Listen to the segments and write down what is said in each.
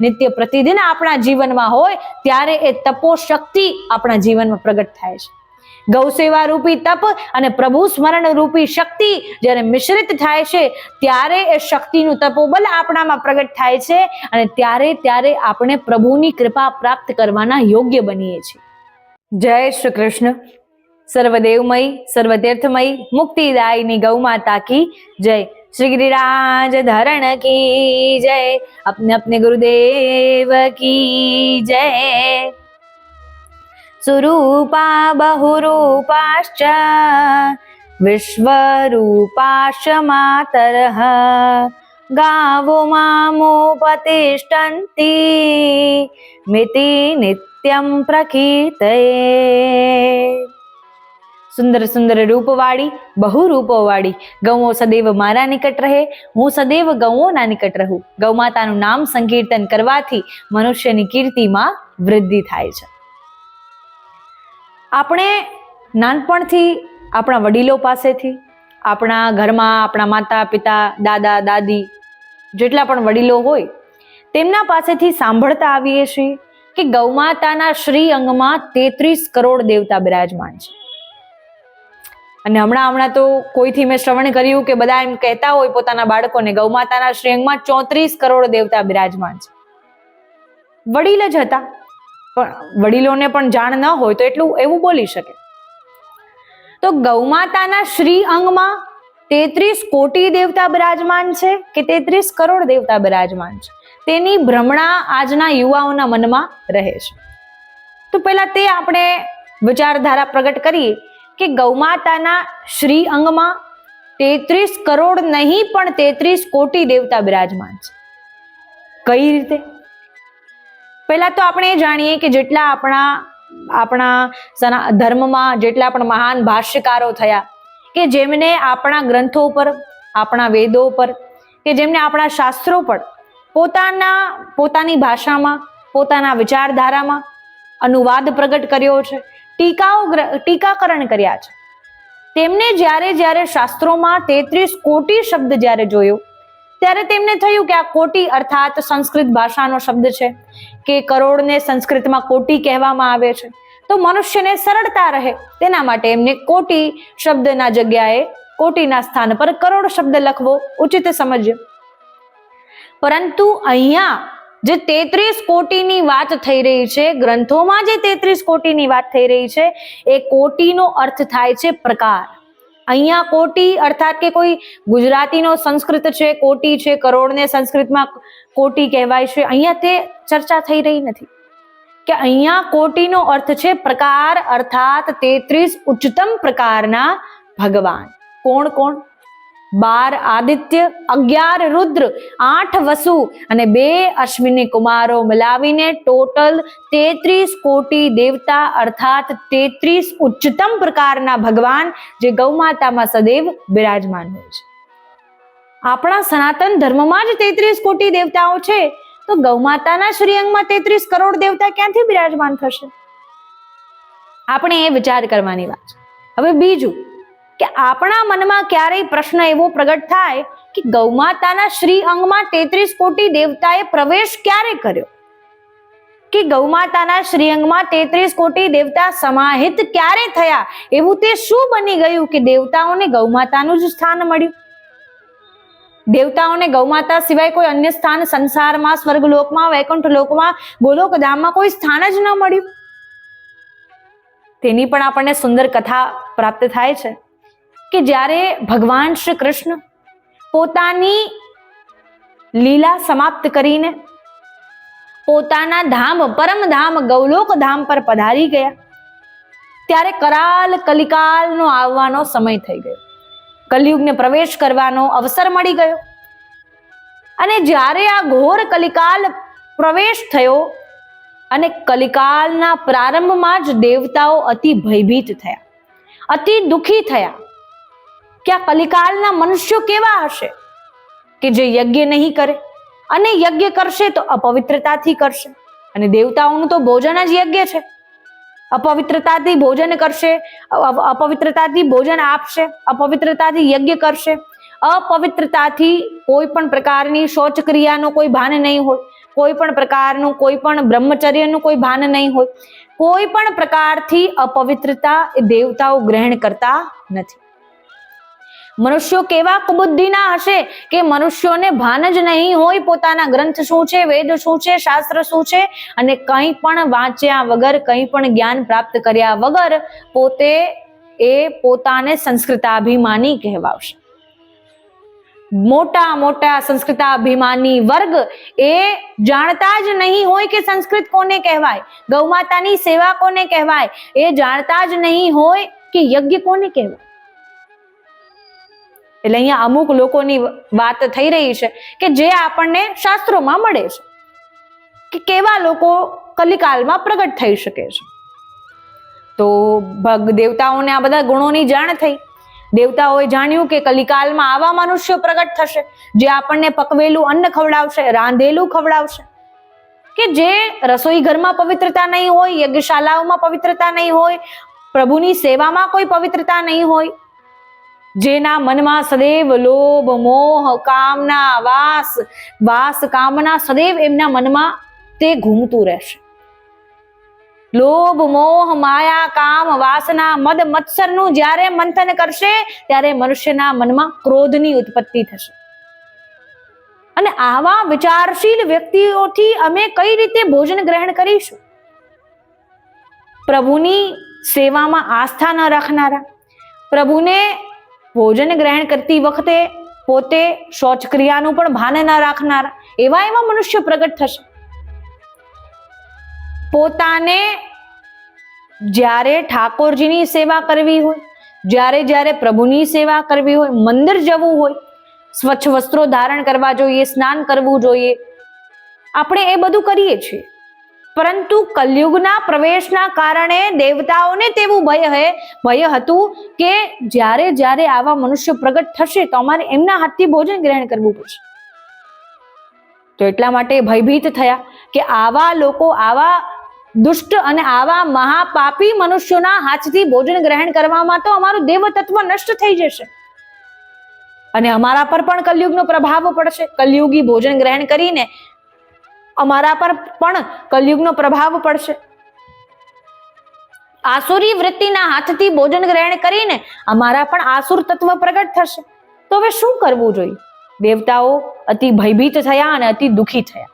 નિત્ય પ્રતિદિન આપણા જીવનમાં હોય, ત્યારે એ તપો શક્તિ આપણા જીવનમાં પ્રગટ થાય છે. ગૌ સેવા રૂપી તપ અને પ્રભુ સ્મરણ રૂપી શક્તિ જ્યારે મિશ્રિત થાય છે, ત્યારે એ શક્તિનું તપોબલ આપણામાં પ્રગટ થાય છે અને ત્યારે ત્યારે આપણે પ્રભુની કૃપા પ્રાપ્ત કરવાના યોગ્ય બનીએ છીએ. જય શ્રી કૃષ્ણ. સર્વદેવમય, સર્વતીર્થમય, મુક્તિદાયની ગૌ માતા કી જય. શ્રી ગિરિરાજ ધરણ કી જય, અપને અપને ગુરુદેવ કી જય. સુરૂપા બહુરૂપાશ્ચ વિશ્વરૂપાશ માતરઃ. ગાવો મામોપતિષ્ઠન્તિ મિતિ નિત્યમ પ્રકીર્તયે. સુંદર સુંદર રૂપવાળી, બહુ રૂપોવાળી. ગૌઓ સદૈવ મારા નિકટ રહે, હું સદૈવ ગૌઓના નિકટ રહું. ગૌમાતાનું નામ સંકીર્તન કરવાથી મનુષ્યની કીર્તિમાં વૃદ્ધિ થાય છે. આપણે નાનપણથી આપણા વડીલો પાસેથી, આપણા ઘરમાં આપણા માતા, પિતા, દાદા, દાદી, જેટલા પણ વડીલો હોય, તેમના પાસેથી સાંભળતા આવીએ છીએ કે ગૌમાતાના શ્રી અંગમાં તેત્રીસ કરોડ દેવતા બિરાજમાન છે. અને હમણાં હમણાં તો કોઈથી મેં શ્રવણ કર્યું કે બધા એમ કહેતા હોય પોતાના બાળકોને ગૌમાતાના શ્રેંગમાં ચોત્રીસ કરોડ દેવતા બિરાજમાન છે. વડીલ જ હતા, પણ વડીલોને પણ જાણ ન હોય તો એટલું એવું બોલી શકે. તો ગૌમાતાના શ્રી અંગમાં તેત્રીસ કોટી દેવતા બિરાજમાન છે કે તેત્રીસ કરોડ દેવતા બિરાજમાન છે? તેની ભ્રમણા આજના યુવાઓના મનમાં રહે છે. તો પહેલા તે આપણે વિચારધારા પ્રગટ કરીએ. કે ગૌમાતાના શ્રી અંગમાં તેત્રીસ કરોડ નહીં, પણ તેત્રીસ કોટી દેવતા બિરાજમાન છે. કઈ રીતે? પહેલા તો આપણે જાણીએ કે જેટલા આપણા આપણા ધર્મમાં જેટલા પણ મહાન ભાષ્યકારો થયા, કે જેમને આપણા ગ્રંથો પર, આપણા વેદો પર, કે જેમને આપણા શાસ્ત્રો પર પોતાના, પોતાની ભાષામાં, પોતાના વિચારધારામાં અનુવાદ પ્રગટ કર્યો છે ટીકાઓ ટીકાકરણ કર્યા છે. તેમને જ્યારે જ્યારે શાસ્ત્રોમાં તેત્રીસ કોટી શબ્દ જ્યારે જોયો, ત્યારે તેમને થયું કે આ કોટી અર્થાત સંસ્કૃત ભાષાનો શબ્દ છે, કે કરોડને સંસ્કૃતમાં કોટી કહેવામાં આવે છે. તો મનુષ્યને સરળતા રહે, તેના માટે એમને કોટી શબ્દના જગ્યાએ, કોટીના સ્થાન પર કરોડ શબ્દ લખવો ઉચિત સમજ્યો. પરંતુ અહીંયા જે તેત્રીસ કોટીની વાત થઈ રહી છે, ગ્રંથોમાં જે તેત્રીસ કોટીની વાત થઈ રહી છે, એ કોટીનો અર્થ થાય છે પ્રકાર. અહીંયા કોટી અર્થાત કે કોઈ ગુજરાતીનો સંસ્કૃત છે, કોટી છે, કરોડને સંસ્કૃતમાં કોટી કહેવાય છે, અહીંયા તે ચર્ચા થઈ રહી નથી. કે અહીંયા કોટીનો અર્થ છે પ્રકાર, અર્થાત તેત્રીસ ઉચ્ચતમ પ્રકારના ભગવાન. કોણ કોણ? બાર આદિત્ય, અગિયાર રુદ્ર, આઠ વસુ અને બે અશ્વિની કુમારો મિલાવીને ટોટલ તેત્રીસ કોટી દેવતા અર્થાત તેત્રીસ ઉચ્ચતમ પ્રકારના ભગવાન જે ગૌમાતામાં સદૈવ બિરાજમાન હોય છે. આપણા સનાતન ધર્મમાં જ તેત્રીસ કોટી દેવતાઓ છે, તો ગૌમાતાના શ્રીઅંગમાં તેત્રીસ કરોડ દેવતા ક્યાંથી બિરાજમાન થશે? આપણે એ વિચાર કરવાની વાત હવે બીજું કે આપણા મનમાં ક્યારેય પ્રશ્ન એવો પ્રગટ થાય કે ગૌમાતાના શ્રી અંગમાં તેત્રીસ કોટી દેવતાએ પ્રવેશ ક્યારે કર્યો? કે ગૌમાતાના શ્રી અંગમાં તેત્રીસ કોટી દેવતા સમાહિત ક્યારે થયા? એવું તે શું બની ગયું કે દેવતાઓને ગૌમાતાનું જ સ્થાન મળ્યું? દેવતાઓને ગૌમાતા સિવાય કોઈ અન્ય સ્થાન સંસારમાં, સ્વર્ગલોકમાં વૈકુંઠ લોકમાં ગોલોક ધામમાં કોઈ સ્થાન જ ન મળ્યું? તેની પણ આપણને સુંદર કથા પ્રાપ્ત થાય છે. કે જ્યારે ભગવાન શ્રી કૃષ્ણ પોતાની લીલા સમાપ્ત કરીને પોતાના ધામ, પરમ ધામ, ગૌલોક ધામ પર પધારી ગયા, ત્યારે કરાલ કલિકાલનો આવવાનો સમય થઈ ગયો. કલયુગને પ્રવેશ કરવાનો અવસર મળી ગયો. અને જ્યારે આ ઘોર કલિકાલ પ્રવેશ થયો અને કલિકાલના પ્રારંભમાં જ દેવતાઓ અતિ ભયભીત થયા, અતિ દુખી થયા કે આ કલિકાલના મનુષ્યો કેવા હશે? કે જે યજ્ઞ નહીં કરે અને યજ્ઞ કરશે તો અપવિત્રતાથી કરશે. અને દેવતાઓનું તો ભોજન જ યજ્ઞ છે. અપવિત્રતાથી ભોજન કરશે અપવિત્રતાથી ભોજન આપશે, અપવિત્રતાથી યજ્ઞ કરશે. અપવિત્રતાથી કોઈ પણ પ્રકારની શૌચ ક્રિયાનો કોઈ ભાન નહીં હોય. કોઈ પણ પ્રકારનું કોઈ પણ બ્રહ્મચર્યનું કોઈ ભાન નહીં હોય. કોઈ પણ પ્રકારથી અપવિત્રતા એ દેવતાઓ ગ્રહણ કરતા નથી. મનુષ્યો કેવા કુબુદ્ધિના હશે કે મનુષ્યોને ભાન જ નહીં હોય પોતાના ગ્રંથ શું છે, વેદ શું છે, શાસ્ત્ર શું છે અને કંઈ પણ વાંચ્યા વગર, કંઈ પણ જ્ઞાન પ્રાપ્ત કર્યા વગર પોતે એ પોતાને સંસ્કૃતાભિમાની કહેવાવશે. મોટા મોટા સંસ્કૃતાભિમાની વર્ગ એ જાણતા જ નહીં હોય કે સંસ્કૃત કોને કહેવાય, ગૌમાતાની સેવા કોને કહેવાય, એ જાણતા જ નહીં હોય કે યજ્ઞ કોને કહેવાય. એટલે અહીંયા અમુક લોકોની વાત થઈ રહી છે કે જે આપણને શાસ્ત્રોમાં મળે છે. કે કેવા લોકો કલિકાલમાં પ્રગટ થઈ શકે છે. તો ભગ દેવતાઓને આ બધા ગુણોની જાણ થઈ. દેવતાઓએ જાણ્યું કે કલિકાલમાં આવા મનુષ્યો પ્રગટ થશે, જે આપણને પકવેલું અન્ન ખવડાવશે, રાંધેલું ખવડાવશે. કે જે રસોઈ ઘરમાં પવિત્રતા નહીં હોય, યજ્ઞશાલાઓમાં પવિત્રતા નહીં હોય, પ્રભુની સેવામાં કોઈ પવિત્રતા નહીં હોય જેના મનમાં સદૈવ લોભ, મોહ, કામના, વાસ વાસ, કામના સદૈવ એમના મનમાં તે ઘૂમતું રહેશે. લોભ, મોહ, માયા, કામ, વાસના, મદ, મત્સરનું જ્યારે મંથન કરશે, ત્યારે મનુષ્યના મનમાં ક્રોધની ઉત્પત્તિ થશે. અને આવા વિચારશીલ વ્યક્તિઓથી અમે કઈ રીતે ભોજન ગ્રહણ કરીશું? પ્રભુની સેવામાં આસ્થા ન રાખનારા, પ્રભુને ભોજન ગ્રહણ કરતી વખતે પોતે શૌચક્રિયાનું પણ ભાન ન રાખનાર, એવા એવા મનુષ્ય પ્રગટ થશે. પોતાને જ્યારે ઠાકોરજીની સેવા કરવી હોય, જ્યારે જ્યારે પ્રભુની સેવા કરવી હોય, મંદિર જવું હોય, સ્વચ્છ વસ્ત્રો ધારણ કરવા જોઈએ, સ્નાન કરવું જોઈએ, આપણે એ બધું કરીએ છીએ. પરંતુ કલયુગના પ્રવેશના કારણે દેવતાઓને તેવું ભય હે, ભય હતું કે જ્યારે જ્યારે આવા મનુષ્ય પ્રગટ થશે તો અમારે એમના હાથથી ભોજન ગ્રહણ કરવું પડશે. તો એટલા માટે ભયભીત થયા કે આવા લોકો, આવા દુષ્ટ અને આવા મહાપાપી મનુષ્યોના હાથથી ભોજન ગ્રહણ કરવામાં તો અમારું દેવ તત્વ નષ્ટ થઈ જશે. અને અમારા પર પણ કલયુગનો પ્રભાવ પડશે. કલયુગી ભોજન ગ્રહણ કરીને અમારા પર પણ કલયુગનો પ્રભાવ પડશે. આસુરી વૃત્તિના હાથથી ભોજન ગ્રહણ કરીને અમારા પણ આસુર તત્વ પ્રગટ થશે. તો હવે શું કરવું જોઈએ? દેવતાઓ અતિ ભયભીત થયા અને અતિ દુખી થયા.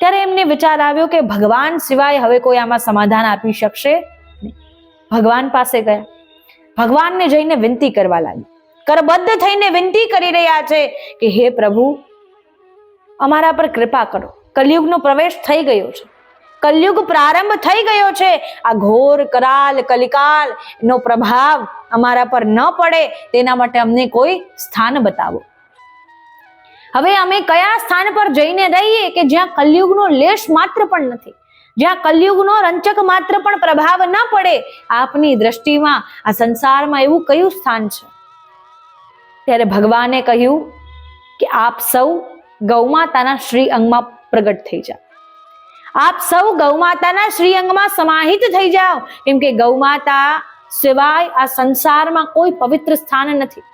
ત્યારે એમને વિચાર આવ્યો કે ભગવાન સિવાય હવે કોઈ આમાં સમાધાન આપી શકશે ભગવાન પાસે ગયા. ભગવાનને જઈને વિનંતી કરવા લાગી. કરબદ્ધ થઈને વિનંતી કરી રહ્યા છે કે, હે પ્રભુ અમારા પર કૃપા કરો. કલયુગનો પ્રવેશ થઈ ગયો છે. કલયુગ પ્રારંભ થઈ ગયો છે. આ ઘોર કરાલ, કલિકાલ નો પ્રભાવ અમારા પર ન પડે તેના માટે અમને કોઈ સ્થાન બતાવો. હવે અમે કયા સ્થાન પર જઈને રહીએ કે જ્યાં કલયુગનો લેશ માત્ર પણ નથી? જ્યાં કલયુગનો રંચક માત્ર પણ પ્રભાવ ન પડે, આપની દ્રષ્ટિમાં આ સંસારમાં એવું કયું સ્થાન છે? ત્યારે ભગવાને કહ્યું કે આપ સૌ ગૌમાતાના શ્રી અંગમાં પ્રગટ થઈ જાઓ. આપ સૌ ગૌમાતાના શ્રી અંગમાં સમાહિત થઈ જાઓ. કેમ કે ગૌમાતા સિવાય આ સંસારમાં કોઈ પવિત્ર સ્થાન નથી.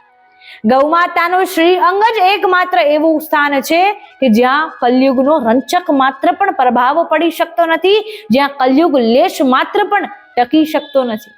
ગૌમાતાનું શ્રી અંગ જ એકમાત્ર એવું સ્થાન છે કે જ્યાં કલયુગનો રંચક માત્ર પણ પ્રભાવ પડી શકતો નથી, જ્યાં કલયુગ લેશ માત્ર પણ ટકી શકતો નથી.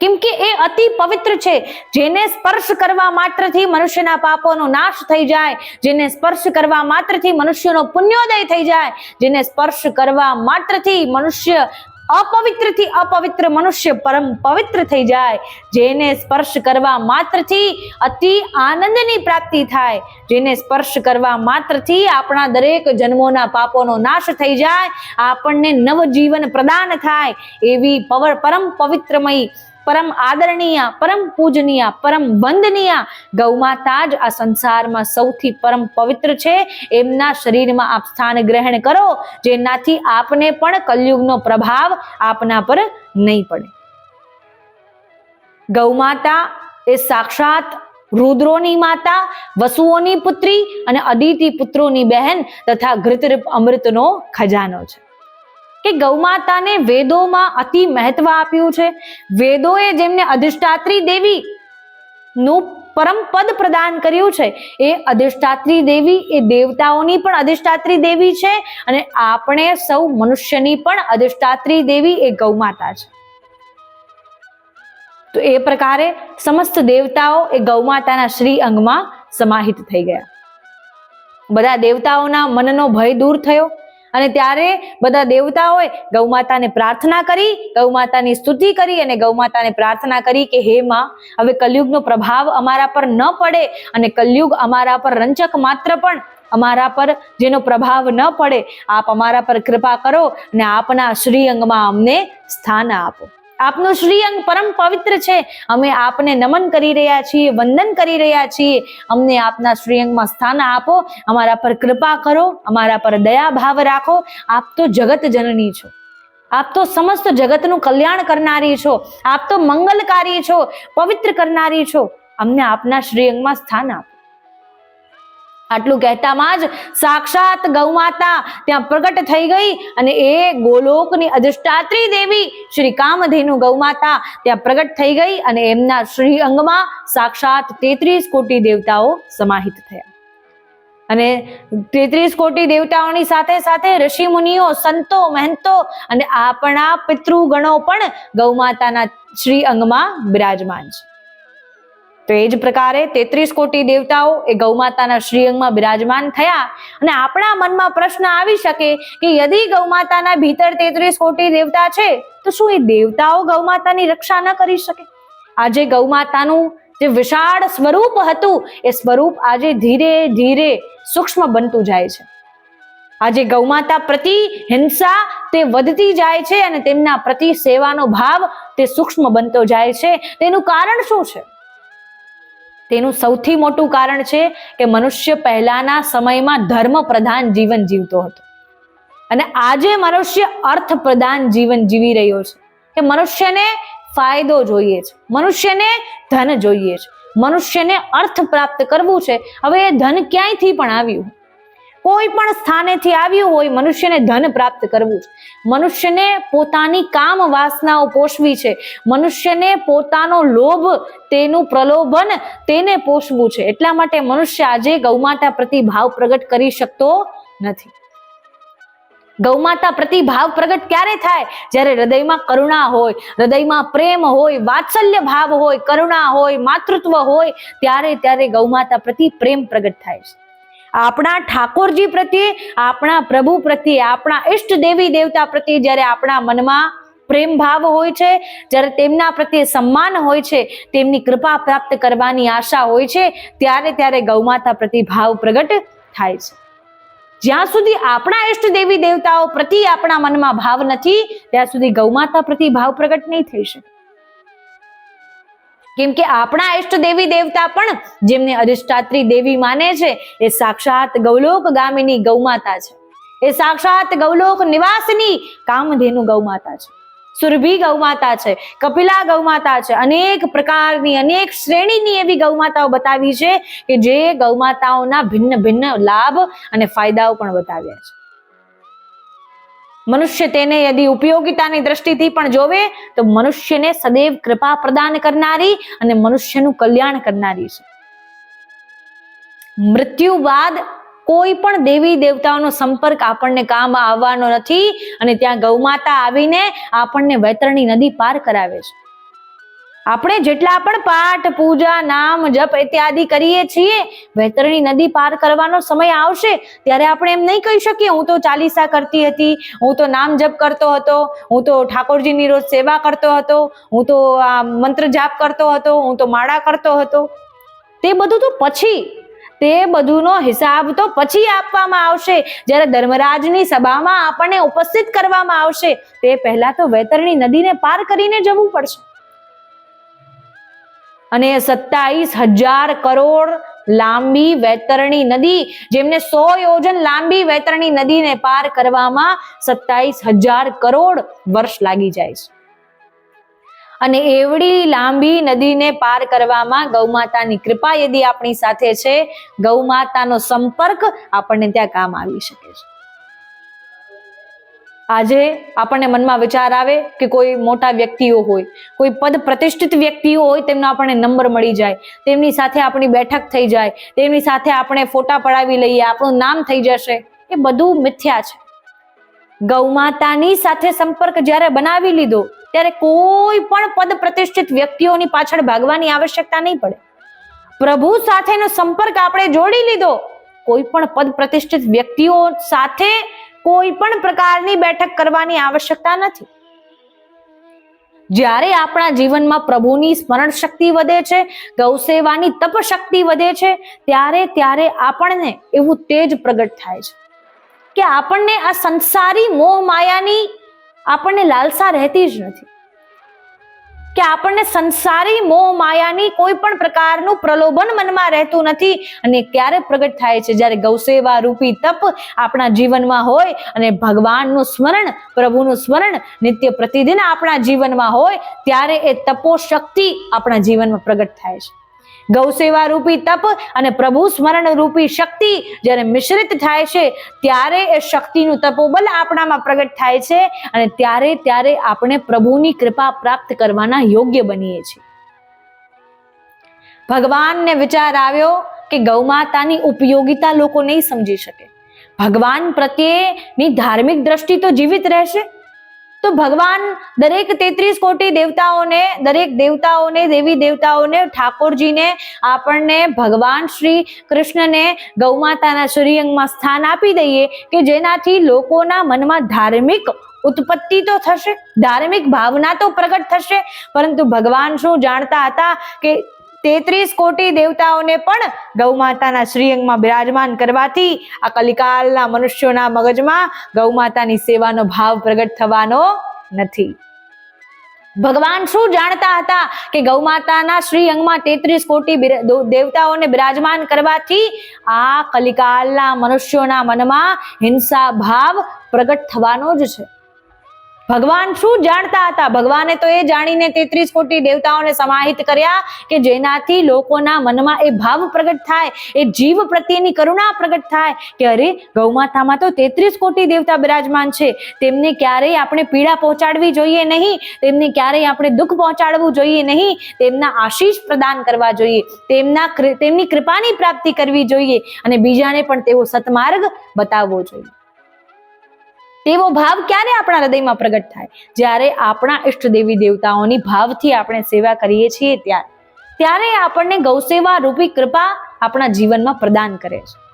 કેમ કે એ અતિ પવિત્ર છે. જેને સ્પર્શ કરવા માત્રથી મનુષ્યના પાપોનો નાશ થઈ જાય, જેને સ્પર્શ કરવા માત્રથી મનુષ્યનો પુણ્યોદય થઈ જાય, જેને સ્પર્શ કરવા માત્રથી મનુષ્ય અપવિત્રથી અપવિત્ર મનુષ્ય પરમ પવિત્ર થઈ જાય, જેને સ્પર્શ કરવા માત્રથી અતિ આનંદની પ્રાપ્તિ થાય, જેને સ્પર્શ કરવા માત્રથી આપણા દરેક જન્મોના પાપોનો નાશ થઈ જાય, આપણને નવજીવન પ્રદાન થાય, એવી પવર પરમ પવિત્રમય પરમ આદરણીય, પરમ પૂજનીય, પરમ વંદનીય ગૌમાતા જ આ સંસારમાં સૌથી પરમ પવિત્ર છે. એમના શરીરમાં આપ સ્થાન ગ્રહણ કરો, જેનાથી આપને પણ કલયુગનો પ્રભાવ આપના પર નહીં પડે. ગૌમાતા એ સાક્ષાત રુદ્રોની માતા, વસુઓની પુત્રી અને અદિતિ પુત્રોની બહેન તથા ઘૃતરૂપ અમૃતનો ખજાનો છે. કે ગૌમાતાને વેદોમાં અતિ મહત્વ આપ્યું છે. વેદોએ જેમને અધિષ્ઠાત્રી દેવી નું પરમ પદ પ્રદાન કર્યું છે, એ અધિષ્ઠાત્રી દેવી, એ દેવતાઓની પણ અધિષ્ઠાત્રી દેવી છે અને આપણે સૌ મનુષ્યની પણ અધિષ્ઠાત્રી દેવી, એ ગૌમાતા છે. તો એ પ્રકારે સમસ્ત દેવતાઓ એ ગૌમાતાના શ્રી અંગમાં સમાહિત થઈ ગયા. બધા દેવતાઓના મનનો ભય દૂર થયો. અને ત્યારે બધા દેવતાઓએ ગૌમાતાને પ્રાર્થના કરી, ગૌમાતાની સ્તુતિ કરી અને ગૌમાતાને પ્રાર્થના કરી કે, હે માં, હવે કલયુગનો પ્રભાવ અમારા પર ન પડે અને કલયુગ અમારા પર રંચક માત્ર પણ અમારા પર જેનો પ્રભાવ ન પડે. આપ અમારા પર કૃપા કરો અને આપના શ્રી અંગમાં અમને સ્થાન આપો. આપનું શ્રી અંગ પરમ પવિત્ર છે. અમે આપને નમન કરી રહ્યા છીએ, વંદન કરી રહ્યા છીએ. અમને આપના શ્રી અંગમાં સ્થાન આપો, અમારા પર કૃપા કરો, અમારા પર દયા ભાવ રાખો. આપ તો જગત જનની છો. આપ તો સમસ્ત જગતનું કલ્યાણ કરનારી છો. આપ તો મંગલકારી છો, પવિત્ર કરનારી છો. અમને આપના શ્રી અંગમાં સ્થાન આપો. આટલું કહેતામાં જ સાક્ષાત ગૌમાતા ત્યાં પ્રગટ થઈ ગઈ અને એ ગોલોકની અધિષ્ઠાત્રી દેવી શ્રી કામધેનુ ગૌમાતા ત્યાં પ્રગટ થઈ ગઈ અને એમના શ્રી અંગમાં સાક્ષાત તેત્રીસ કોટી દેવતાઓ સમાહિત થયા. અને તેત્રીસ કોટી દેવતાઓની સાથે સાથે ઋષિ મુનિઓ, સંતો, મહંતો અને આપણા પિતૃગણો પણ ગૌમાતાના શ્રી અંગમાં બિરાજમાન છે. તો એ જ પ્રકારે તેત્રીસ કોટી દેવતાઓ એ ગૌમાતાના શ્રીઅંગમાં બિરાજમાન થયા અને આપણા મનમાં પ્રશ્ન આવી શકે કે યદિ ગૌમાતાના ભીતર તેત્રીસ કોટી દેવતા છે, તો શું એ દેવતાઓ ગૌમાતાની રક્ષા ન કરી શકે? આજે ગૌમાતાનું જે વિશાળ સ્વરૂપ હતું, એ સ્વરૂપ આજે ધીરે ધીરે સૂક્ષ્મ બનતું જાય છે. આજે ગૌમાતા પ્રતિ હિંસા તે વધતી જાય છે અને તેમના પ્રતિ સેવાનો ભાવ તે સૂક્ષ્મ બનતો જાય છે. તેનું કારણ શું છે? તેનું સૌથી મોટું કારણ છે કે મનુષ્ય પહેલાના સમયમાં ધર્મ પ્રધાન જીવન જીવતો હતો. અને આજે મનુષ્ય અર્થ પ્રધાન જીવન જીવી રહ્યો છે. કે મનુષ્યને ફાયદો જોઈએ છે. મનુષ્યને ધન જોઈએ છે. મનુષ્યને અર્થ પ્રાપ્ત કરવું છે. હવે એ ધન ક્યાંયથી પણ આવ્યું? કોઈ પણ સ્થાનેથી આવ્યું હોય મનુષ્યને ધન પ્રાપ્ત કરવું મનુષ્યને પોતાની કામ વાસનાઓ પોષવી છે. મનુષ્યને પોતાનો લોભ, તેનું પ્રલોભન તેને પોષવું છે. એટલા માટે મનુષ્ય આજે ગૌમાતા પ્રતિ ભાવ પ્રગટ કરી શકતો નથી. ગૌમાતા પ્રતિ ભાવ પ્રગટ ક્યારે થાય? જ્યારે હૃદયમાં કરુણા હોય, હૃદયમાં પ્રેમ હોય, વાત્સલ્ય ભાવ હોય, કરુણા હોય, માતૃત્વ હોય, ત્યારે ત્યારે ગૌમાતા પ્રતિ પ્રેમ પ્રગટ થાય છે. આપણા ઠાકોરજી પ્રત્યે, આપણા પ્રભુ પ્રત્યે, આપણા ઈષ્ટ દેવી દેવતા પ્રત્યે જ્યારે આપણા મનમાં પ્રેમ ભાવ હોય છે, જ્યારે તેમના પ્રત્યે સન્માન હોય છે, તેમની કૃપા પ્રાપ્ત કરવાની આશા હોય છે, ત્યારે ત્યારે ગૌમાતા પ્રતિ ભાવ પ્રગટ થાય છે. જ્યાં સુધી આપણા ઈષ્ટ દેવી દેવતાઓ પ્રતિ આપણા મનમાં ભાવ નથી, ત્યાં સુધી ગૌમાતા પ્રતિ ભાવ પ્રગટ નહીં થઈ શકે. કેમ કે આપણા ઈષ્ટ દેવી દેવતા પણ જેમને અધિષ્ઠાત્રી દેવી માને છે, એ સાક્ષાત ગૌલોક ગામીની ગૌમાતા છે. એ સાક્ષાત ગૌલોક નિવાસની કામધેનુ ગૌમાતા છે. સુરભી ગૌમાતા છે, કપિલા ગૌમાતા છે, અનેક પ્રકારની, અનેક શ્રેણીની એવી ગૌમાતાઓ બતાવી છે કે જે ગૌમાતાઓના ભિન્ન ભિન્ન લાભ અને ફાયદાઓ પણ બતાવ્યા છે. મનુષ્ય તેને યદિ ઉપયોગિતાની દ્રષ્ટિથી પણ જોવે, તો મનુષ્યને સદૈવ કૃપા પ્રદાન કરનારી અને મનુષ્યનું કલ્યાણ કરનારી છે. મૃત્યુ બાદ કોઈ પણ દેવી દેવતાઓનો સંપર્ક આપણને કામ આવવાનો નથી અને ત્યાં ગૌમાતા આવીને આપણને વૈતરણી નદી પાર કરાવે છે. આપણે જેટલા પણ પાઠ, પૂજા, નામ, જપ ઇત્યાદિ કરીએ છીએ, વૈતરણી નદી પાર કરવાનો સમય આવશે, ત્યારે આપણે એમ નહીં કહી શકીએ, હું તો ચાલીસા કરતી હતી, હું તો નામ જપ કરતો હતો, હું તો ઠાકોરજીની રોજ સેવા કરતો હતો, હું તો, આ, મંત્ર જાપ કરતો હતો, હું તો માળા કરતો હતો. તે બધું તો પછી, તે બધુંનો હિસાબ તો પછી આપવામાં આવશે, જ્યારે ધર્મરાજની સભામાં આપણને ઉપસ્થિત કરવામાં આવશે, તે પહેલા તો વૈતરણી નદીને પાર કરીને જવું પડશે. અને સત્તાવીસ હજાર કરોડ લાંબી વૈતરણી નદી, જેમને સો યોજન લાંબી વૈતરણી નદીને પાર કરવામાં સત્તાવીસ હજાર કરોડ વર્ષ લાગી જાય છે. અને એવડી લાંબી નદીને પાર કરવામાં ગૌમાતાની કૃપા યદી આપણી સાથે છે ગૌમાતાનો સંપર્ક આપણને ત્યાં કામ આવી શકે છે. આજે આપણને મનમાં વિચાર આવે કે કોઈ મોટા વ્યક્તિઓ હોય, કોઈ પદ પ્રતિષ્ઠિત વ્યક્તિઓ હોય, તેમનો આપણને નંબર મળી જાય, તેમની સાથે આપણી બેઠક થઈ જાય, તેમની સાથે આપણે ફોટા પડાવી લઈએ, આપણું નામ થઈ જશે, એ બધું મિથ્યા છે. ગૌમાતાની સાથે સંપર્ક જ્યારે બનાવી લીધો, ત્યારે કોઈ પણ પદ પ્રતિષ્ઠિત વ્યક્તિઓની પાછળ ભાગવાની આવશ્યકતા નહીં પડે. પ્રભુ સાથેનો સંપર્ક આપણે જોડી લીધો, કોઈ પણ પદ પ્રતિષ્ઠિત વ્યક્તિઓ સાથે કોઈ પણ પ્રકારની બેઠક કરવાની આવશ્યકતા નથી. જ્યારે આપણા જીવનમાં પ્રભુની સ્મરણ શક્તિ વધે છે, ગૌસેવાની તપ શક્તિ વધે છે, ત્યારે ત્યારે આપણને એવું તેજ પ્રગટ થાય છે કે આપણને આ સંસારી મોહ માયાની આપણને લાલસા રહેતી જ નથી. કે આપણને સંસારી મોહ માયાની કોઈ પણ પ્રકારનું પ્રલોભન મનમાં રહેતું નથી અને ક્યારે પ્રગટ થાય છે? જ્યારે ગૌસેવા રૂપી તપ આપણા જીવનમાં હોય અને ભગવાનનું સ્મરણ, પ્રભુનું સ્મરણ નિત્ય પ્રતિદિન આપણા જીવનમાં હોય, ત્યારે એ તપો શક્તિ આપણા જીવનમાં પ્રગટ થાય છે. ગૌસેવા રૂપી તપ અને પ્રભુ સ્મરણ રૂપી શક્તિ જ્યારે મિશ્રિત થાય છે, ત્યારે એ શક્તિનું તપોબલ આપણામાં પ્રગટ થાય છે અને ત્યારે ત્યારે આપણે પ્રભુની કૃપા પ્રાપ્ત કરવાના યોગ્ય બનીએ છીએ. ભગવાનને વિચાર આવ્યો કે ગૌમાતાની ઉપયોગિતા લોકો નહીં સમજી શકે. ભગવાન પ્રત્યેની ધાર્મિક દ્રષ્ટિ તો જીવિત રહેશે તો ભગવાન દરેક તેત્રીસ કોટી દેવતાઓને, દરેક દેવતાઓને, દેવી દેવતાઓને, ઠાકોરજીને, આપણને ભગવાન શ્રી કૃષ્ણને ગૌમાતાના શ્રીઅંગમાં સ્થાન આપી દઈએ કે જેનાથી લોકોના મનમાં ધાર્મિક ઉત્પત્તિ તો થશે, ધાર્મિક ભાવના તો પ્રગટ થશે. પરંતુ ભગવાન શું જાણતા હતા કે તેત્રીસ કોટી દેવતાઓને પણ ગૌમાતાના શ્રીઅંગમાં બિરાજમાન કરવાથી આ કલિકાલના મનુષ્યોના મગજમાં ગૌમાતાની સેવાનો ભાવ પ્રગટ થવાનો નથી. ભગવાન શું જાણતા હતા કે ગૌમાતાના શ્રી અંગમાં તેત્રીસ કોટી દેવતાઓને બિરાજમાન કરવાથી આ કલિકાલના મનુષ્યોના મનમાં હિંસા ભાવ પ્રગટ થવાનો જ છે? ભગવાન શું જાણતા હતા? ભગવાને તો એ જાણીને તેત્રીસ કોટી દેવતાઓને સમાહિત કર્યા કે જેનાથી લોકોના મનમાં એ ભાવ પ્રગટ થાય, એ જીવ પ્રત્યેની કરુણા પ્રગટ થાય કે અરે, ગૌમાતામાં તો તેત્રીસ કોટી દેવતા બિરાજમાન છે. તેમને ક્યારેય આપણે પીડા પહોંચાડવી જોઈએ નહીં, તેમને ક્યારેય આપણે દુઃખ પહોંચાડવું જોઈએ નહીં, તેમના આશીષ પ્રદાન કરવા જોઈએ, તેમના તેમની કૃપાની પ્રાપ્તિ કરવી જોઈએ અને બીજાને પણ તેવો સતમાર્ગ બતાવવો જોઈએ. તેવો ભાવ ક્યારે આપણા હૃદયમાં પ્રગટ થાય? જ્યારે આપણા ઈષ્ટ દેવી દેવતાઓની ભાવથી આપણે સેવા કરીએ છીએ ત્યારે. ત્યારે આપણને ગૌસેવા રૂપી કૃપા આપણા જીવનમાં પ્રદાન કરે છે.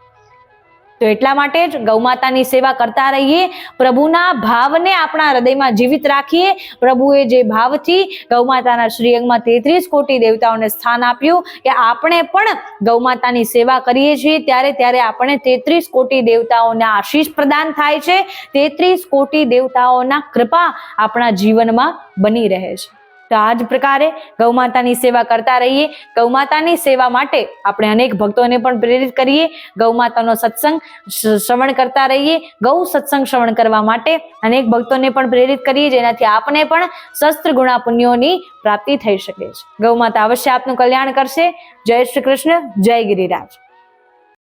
તો એટલા માટે જ ગૌમાતાની સેવા કરતા રહીએ. પ્રભુના ભાવને આપણા હૃદયમાં જીવિત રાખીએ. પ્રભુએ જે ભાવથી ગૌમાતાના શ્રીઅંગમાં તેત્રીસ કોટી દેવતાઓને સ્થાન આપ્યું કે આપણે પણ ગૌમાતાની સેવા કરીએ છીએ. ત્યારે ત્યારે આપણે તેત્રીસ કોટી દેવતાઓના આશીષ પ્રદાન થાય છે. તેત્રીસ કોટી દેવતાઓના કૃપા આપણા જીવનમાં બની રહે છે. તો આ જ પ્રકારે ગૌમાતાની સેવા કરતા રહીએ. ગૌમાતાની સેવા માટે આપણે અનેક ભક્તોને પણ પ્રેરિત કરીએ. ગૌમાતાનો સત્સંગ શ્રવણ કરતા રહીએ. ગૌ સત્સંગ શ્રવણ કરવા માટે અનેક ભક્તોને પણ પ્રેરિત કરીએ, જેનાથી આપને પણ શસ્ત્ર ગુણા પુણ્યોની પ્રાપ્તિ થઈ શકે છે. ગૌમાતા અવશ્ય આપનું કલ્યાણ કરશે. જય શ્રી કૃષ્ણ, જય ગિરિરાજ.